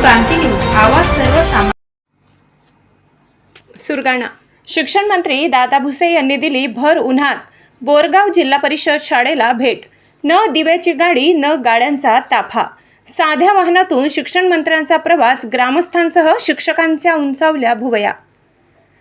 क्रांती news. आवाज सर्वसामान्य. सुरगाणा. शिक्षण मंत्री दादा भुसे यांनी दिली भर उन्हात. बोरगाव जिल्हा परिषद शाळेला भेट. न दिव्याची गाडी न गाड्यांचा ताफा. साध्या वाहनातून शिक्षण मंत्र्यांचा प्रवास ग्रामस्थांसह शिक्षकांच्या उंचावल्या भुवया.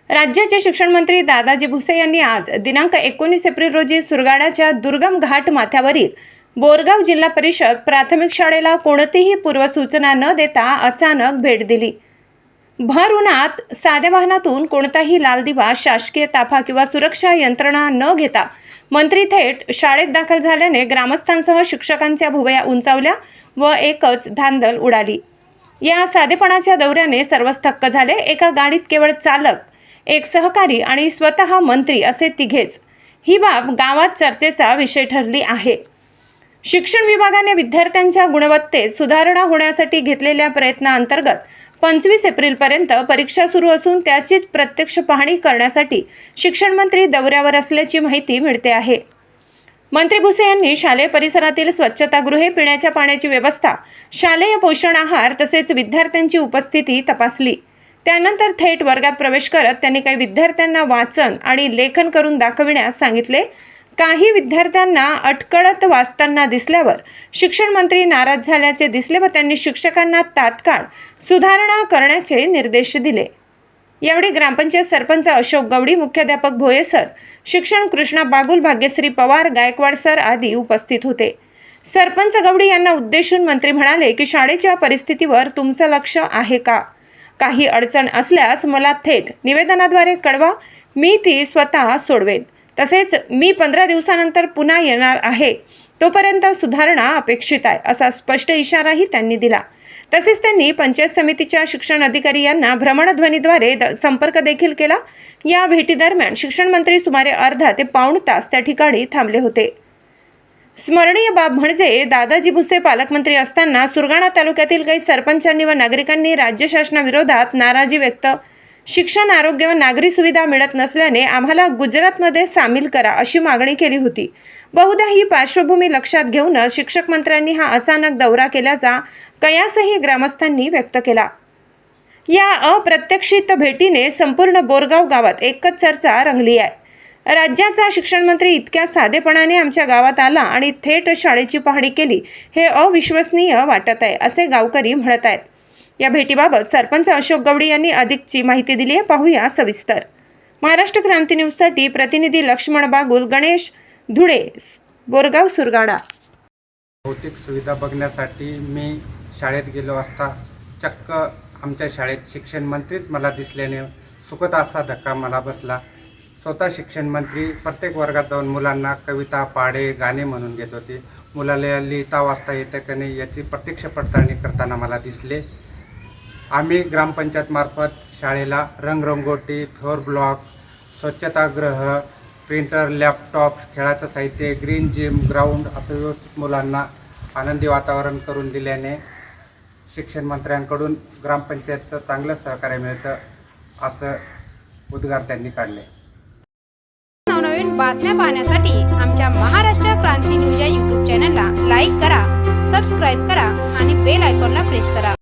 राज्याचे शिक्षण मंत्री दादाजी भुसे यांनी आज दिनांक एकोणीस एप्रिल रोजी सुरगाड्याच्या दुर्गम घाट माथ्यावरील बोरगाव जिल्हा परिषद प्राथमिक शाळेला कोणतीही पूर्वसूचना न देता अचानक भेट दिली. भर उन्हात साध्या वाहनातून कोणताही लाल दिवा शासकीय ताफा किंवा सुरक्षा यंत्रणा न घेता मंत्री थेट शाळेत दाखल झाल्याने ग्रामस्थांसह शिक्षकांच्या भुवया उंचावल्या व एकच धांदल उडाली. या साधेपणाच्या दौऱ्याने सर्वच थक्क झाले. एका गाडीत केवळ चालक एक सहकारी आणि स्वतः मंत्री असे तिघेच. ही बाब गावात चर्चेचा विषय ठरली आहे. शिक्षण विभागाने विद्यार्थ्यांच्या गुणवत्तेत सुधारणा होण्यासाठी घेतलेल्या प्रयत्नांतर्गत पंचवीस एप्रिलपर्यंत परीक्षा सुरू असून त्याचीच प्रत्यक्ष पाहणी करण्यासाठी शिक्षण मंत्री दौऱ्यावर असल्याची माहिती मिळते आहे. मंत्री भुसे यांनी शालेय परिसरातील स्वच्छतागृहे पिण्याच्या पाण्याची व्यवस्था शालेय पोषण आहार तसेच विद्यार्थ्यांची उपस्थिती तपासली. त्यानंतर थेट वर्गात प्रवेश करत त्यांनी काही विद्यार्थ्यांना वाचन आणि लेखन करून दाखविण्यास सांगितले. काही विद्यार्थ्यांना अटकळत वाचताना दिसल्यावर शिक्षण मंत्री नाराज झाल्याचे दिसले व त्यांनी शिक्षकांना तात्काळ सुधारणा करण्याचे निर्देश दिले. यावेळी ग्रामपंचायत सरपंच अशोक गवडी मुख्याध्यापक भोये सर शिक्षण कृष्णा बागुल भाग्यश्री पवार गायकवाड सर आदी उपस्थित होते. सरपंच गवडी यांना उद्देशून मंत्री म्हणाले की शाळेच्या परिस्थितीवर तुमचं लक्ष आहे का? काही अडचण असल्यास मला थेट निवेदनाद्वारे कळवा. मी ती स्वतः सोडवेन. तसेच मी पंधरा दिवसानंतर पुन्हा येणार आहे तोपर्यंत सुधारणा अपेक्षित आहे असा स्पष्ट इशाराही त्यांनी दिला. तसेच त्यांनी पंचायत समितीच्या शिक्षण अधिकारी यांना भ्रमणध्वनीद्वारे द- संपर्क देखील केला. या भेटीदरम्यान शिक्षण मंत्री सुमारे अर्धा ते पाऊण तास त्या ठिकाणी थांबले होते. स्मरणीय बाब म्हणजे दादाजी भुसे पालकमंत्री असताना सुरगाणा तालुक्यातील काही सरपंचांनी व नागरिकांनी राज्य शासनाविरोधात नाराजी व्यक्त शिक्षण आरोग्य व नागरी सुविधा मिळत नसल्याने आम्हाला गुजरातमध्ये सामील करा अशी मागणी केली होती. बहुधा ही पार्श्वभूमी लक्षात घेऊनच शिक्षक मंत्र्यांनी हा अचानक दौरा केल्याचा कयासही ग्रामस्थांनी व्यक्त केला. या अप्रत्यक्षित भेटीने संपूर्ण बोरगाव गावात एकच चर्चा रंगली आहे. राज्याचा शिक्षण मंत्री इतक्या साधेपणाने आमच्या गावात आला आणि थेट शाळेची पाहणी केली हे अविश्वसनीय वाटत आहे असे गावकरी म्हणत आहेत. या भेटीबाबत सरपंच अशोक गवडी यांनी अधिकची माहिती दिली आहे. पाहूया सविस्तर. महाराष्ट्र क्रांती न्यूजसाठी प्रतिनिधी लक्ष्मण बागुल गणेश धुळे बोरगाव सुरगाडा. भौतिक सुविधा बघण्यासाठी मी शाळेत गेलो असता चक्क आमच्या शाळेत शिक्षण मंत्रीच मला दिसल्याने सुखद असा धक्का मला बसला. स्वतः शिक्षण मंत्री प्रत्येक वर्गात जाऊन मुलांना कविता पाडे गाणे म्हणून घेत होते. मुलाला लिहिता वाचता येतं का नाही याची प्रत्यक्ष पडताळणी करताना मला दिसले. आम्ही ग्रामपंचायतमार्फत शाळेला रंगरंगोटी फ्लोअर ब्लॉक स्वच्छतागृह प्रिंटर लॅपटॉप खेळाचं साहित्य ग्रीन जिम ग्राउंड असं व्यवस्थित मुलांना आनंदी वातावरण करून दिल्याने शिक्षण मंत्र्यांकडून ग्रामपंचायतचं चांगलं सहकार्य मिळतं असं उद्गार त्यांनी काढले. नवनवीन बातम्या पाहण्यासाठी आमच्या महाराष्ट्र क्रांती न्यूज या यूट्यूब चॅनलला लाईक करा सबस्क्राईब करा आणि बेल आयकॉनला प्रेस करा.